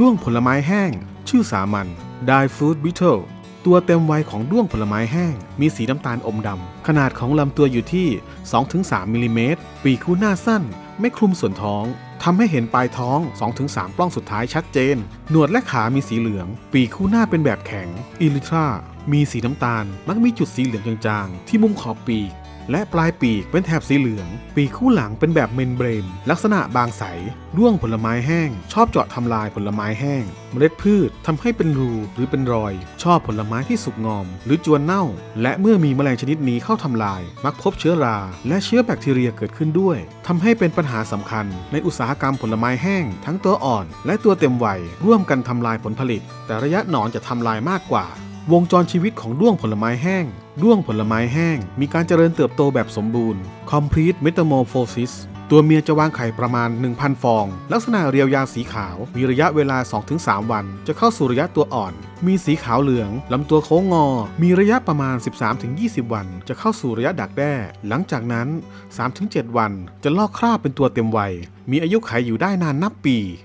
ด้วงผลไม้แห้ง ชื่อสามัญ Die Fruit Beetle ตัวเต็มวัยของด้วงผลไม้แห้ง มีสีน้ำตาลอมดำ ขนาดของลำตัวอยู่ที่ 2-3 มิลลิเมตร ปีกคู่หน้าสั้น ไม่คลุมส่วนท้องทำให้เห็นปลายท้อง 2-3 ปล้องสุดท้ายชัดเจน หนวดและขามีสีเหลือง ปีกคู่หน้าเป็นแบบแข็ง อิลิทรา มีสีน้ำตาล มักมีจุดสีเหลืองจางๆ ที่มุมขอบปีก และปลายปีกเป็นแถบสีเหลือง ปีกคู่หลังเป็นแบบเมนเบรนลักษณะบางใสด้วงผลไม้แห้ง ชอบเจาะทำลายผลไม้แห้ง เมล็ดพืชทำให้เป็นรูหรือเป็นรอย ชอบผลไม้ที่สุกงอม หรือจวนเน่า และเมื่อมีแมลงชนิดนี้เข้าทำลาย มักพบเชื้อรา และเชื้อแบคทีเรียเกิดขึ้นด้วยทำให้เป็นปัญหาสำคัญ ในอุตสาหกรรมผลไม้แห้ง ทั้งตัวอ่อน และตัวเต็มวัยร่วมกันทำลายผลผลิต แต่ระยะหนอนจะทำลายมากกว่าวงจรชีวิตของด้วงผลไม้แห้ง ด้วงผลไม้แห้ง มีการเจริญเติบโตแบบสมบูรณ์ complete metamorphosis ตัวเมียจะวางไข่ประมาณ 1,000 ฟอง ลักษณะเรียวยาวสีขาว มีระยะเวลา 2-3 วัน จะเข้าสู่ระยะตัวอ่อน มีสีขาวเหลือง ลำตัวโค้งงอ มีระยะประมาณ 13-20 วัน จะเข้าสู่ระยะดักแด้ หลังจากนั้น 3-7 วันจะลอกคราบเป็นตัวเต็มวัย มีอายุขัยอยู่ได้นานนับปี